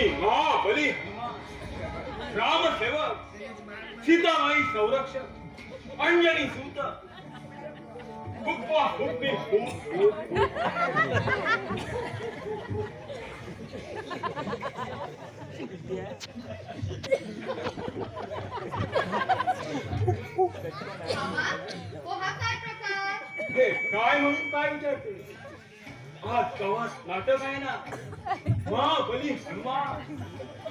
तुम्ही महाबली रामसेवक सीतामाई संरक्षक. अंजनी सूत. हुप्पा हुप्पी हुप हुप काय म्हणून काय विचारते? आज कवच नाटक आहे ना. मा बली हनुमान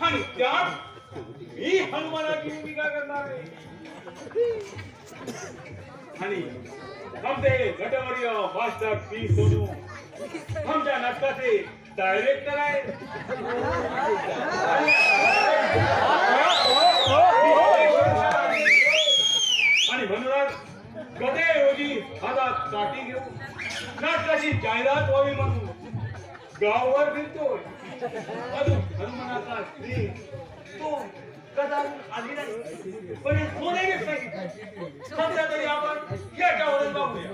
आणि त्यात मी हनुमानाची भूमिका करणार आहे. आणि आमचे गटवर्य मास्टर पी सोनू. आमच्या नाटकाचे डायरेक्टर आहे नाटकाची जाहिरात व्हावी म्हणून. गावभर फिरतो अजून हनुमानाचा स्त्री. तो आली नाही. पण हे सध्या तरी आपण याच्यावरच बघूया.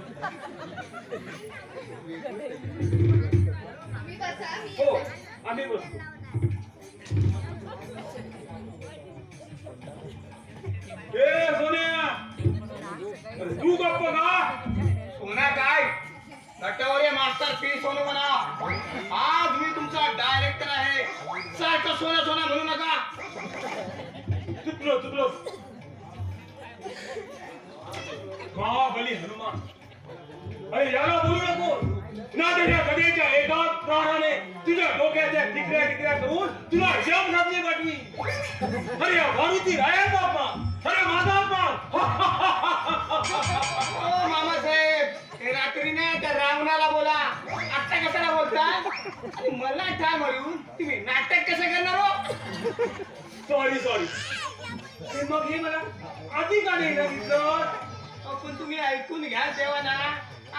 जाऊया हो आम्ही बसतो. मास्टर पी सोनू म्हणा. आज मी तुमचा डायरेक्टर आहे. सारखं सोना सोना म्हणू नका. चुकलो चुकलो. महाबली हनुमान. अरे याला बोलू नको. ना त्याच्या गदेच्या एका प्रहाराने तुझ्या डोक्याच्या टिकऱ्या टिकऱ्या करून तुला जम घातली वाटली अरे या मारुती रायाचा अपमान अरे माझा आणि मला काय म्हणून तुम्ही नाटक कसं करणार हो? सॉरी सॉरी मग हे मला आधी का नाही सांगितलं अहो, पण तुम्ही ऐकून घ्या तेव्हा ना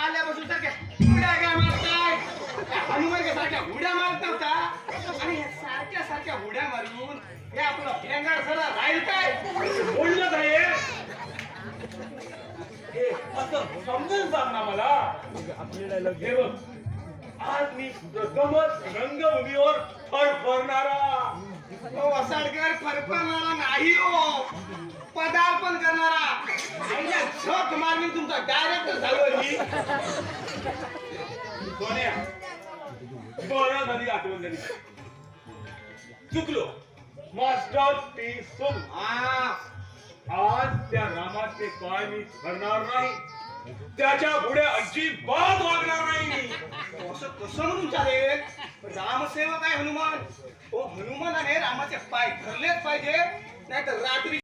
आल्यापासून सारख्या उड्या काय मारताय? त्या हनुमान का सारख्या उड्या मारत नव्हता आणि ह्या सारख्या सारख्या उड्या मारून हे आपलं फेंगार सरळ राहील काय बोललं काय असं समजून सांग ना मला. हे बघ. आज मी प्रथमच रंगभूमीवर फरफरणारा. वसाडकर फरफरणारा नाही हो. पदार्पण करणारा. आईला झक मारली तुमचा डायरेक्टर झालो सोन्या बरं झाली आठवण झाली. चुकलो. मास्टर पी सोन. हा. आज त्या रामाचे काय मी करणार नाही. त्याच्या पुढे अजिबात वागणार नाही मी. असं कसं म्हणून चालेल रामसेवक आहे हनुमान. हो हनुमानाने रामाचे पाय धरलेच पाहिजे नाही तर रात्री